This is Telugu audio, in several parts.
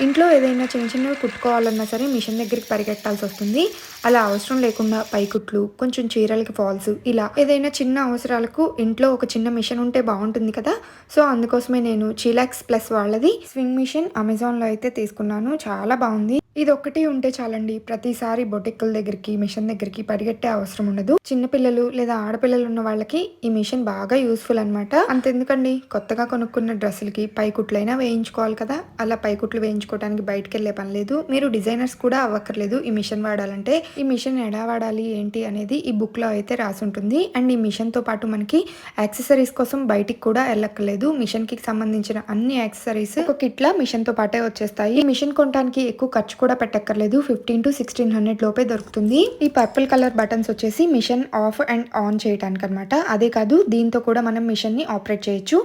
ఇంట్లో ఏదైనా చిన్న చిన్నవి కుట్టుకోవాలన్నా సరే మిషన్ దగ్గరికి పరిగెట్టాల్సి వస్తుంది. అలా అవసరం లేకుండా పైకుట్లు కొంచెం చీరలకి ఫాల్స్ ఇలా ఏదైనా చిన్న అవసరాలకు ఇంట్లో ఒక చిన్న మిషన్ ఉంటే బాగుంటుంది కదా. సో అందుకోసమే నేను చిలాక్స్ ప్లస్ వాళ్ళది. స్వింగ్ మిషన్ అమెజాన్లో అయితే తీసుకున్నాను. చాలా బాగుంది. ఇది ఒక్కటి ఉంటే చాలండి. ప్రతిసారి బొటిక్కుల దగ్గరికి మిషన్ దగ్గరికి పరిగెట్టే అవసరం ఉండదు. చిన్నపిల్లలు లేదా ఆడపిల్లలు ఉన్న వాళ్ళకి ఈ మిషన్ బాగా యూస్ఫుల్ అనమాట అంతెందుకండి? కొత్తగా కొనుక్కున్న డ్రెస్సులకి పైకుట్లైనా వేయించుకోవాలి కదా? అలా పైకుట్లు వేయించుకోవడానికి బయటకు వెళ్ళే పని లేదు. మీరు డిజైనర్స్ కూడా అవ్వక్కర్లేదు ఈ మిషన్ వాడాలంటే. ఈ మిషన్ ఎలా వాడాలి ఏంటి అనేది ఈ బుక్లో అయితే రాసి ఉంటుంది అండ్ ఈ మిషన్తో పాటు మనకి యాక్సెసరీస్ కోసం బయటికి కూడా వెళ్ళక్కర్లేదు మిషన్కి సంబంధించిన అన్ని యాక్సెసరీస్ ఒక కిట్ లా మిషన్తో పాటే వచ్చేస్తాయి. ఈ మిషన్ కొనడానికి ఎక్కువ ఖర్చు కూడా పెట్టక్కర్లేదు. ఫిఫ్టీన్ టు సిక్స్టీన్ హండ్రెడ్ లోపే దొరుకుతుంది. ఈ పర్పుల్ కలర్ బటన్స్ వచ్చేసి మిషన్ ఆఫ్ అండ్ ఆన్ చేయడానికి అనమాట అదే కాదు దీంతో కూడా మనం మిషన్ని ఆపరేట్ చేయొచ్చు.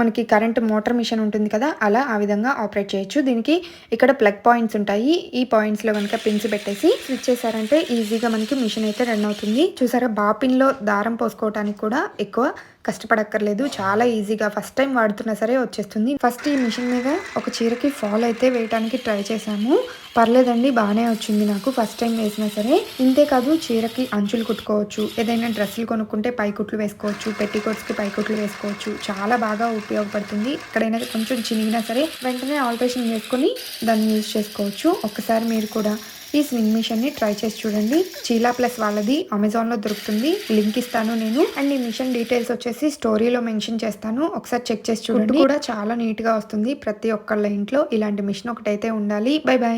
మనకి కరెంట్ మోటార్ మిషన్ ఉంటుంది కదా అలా ఆ విధంగా ఆపరేట్ చేయొచ్చు. దీనికి ఇక్కడ ప్లగ్ పాయింట్స్ ఉంటాయి. ఈ పాయింట్స్లో కనుక పిన్స్ పెట్టేసి స్విచ్ చేశారంటే ఈజీగా మనకి మిషన్ అయితే రన్ అవుతుంది. చూసారా బాపిన్లో దారం పోసుకోవడానికి కూడా ఎక్కువ కష్టపడక్కర్లేదు. చాలా ఈజీగా ఫస్ట్ టైం వాడుతున్నా సరే వచ్చేస్తుంది. ఫస్ట్ ఈ మిషన్ మీద ఒక చీరకి ఫాల్ అయితే వేయడానికి ట్రై చేశాము. పర్లేదండి బాగానే వచ్చింది నాకు. ఫస్ట్ టైం వేసినా సరే ఇంతే కాదు చీరకి అంచులు కుట్టుకోవచ్చు. ఏదైనా డ్రెస్సులు కొనుక్కుంటే పైకుట్లు వేసుకోవచ్చు పెట్టికోట్స్కి పైకుట్లు వేసుకోవచ్చు. చాలా బాగా ఉపయోగపడుతుంది. ఎక్కడైనా కొంచెం చినిగినా సరే వెంటనే ఆల్టరేషన్ చేసుకొని దాన్ని యూజ్ చేసుకోవచ్చు. ఒక్కసారి మీరు కూడా ఈ స్వింగ్ మిషన్ని ట్రై చేసి చూడండి. చీలా ప్లస్ వాళ్ళది అమెజాన్లో దొరుకుతుంది. లింక్ ఇస్తాను నేను. అండ్ ఈ మిషన్ డీటెయిల్స్ వచ్చేసి స్టోరీలో మెన్షన్ చేస్తాను. ఒకసారి చెక్ చేసి చూడండి. కూడా చాలా నీట్గా వస్తుంది ప్రతి ఒక్కళ్ళ ఇంట్లో. ఇలాంటి మిషన్ ఒకటైతే ఉండాలి. Bye bye.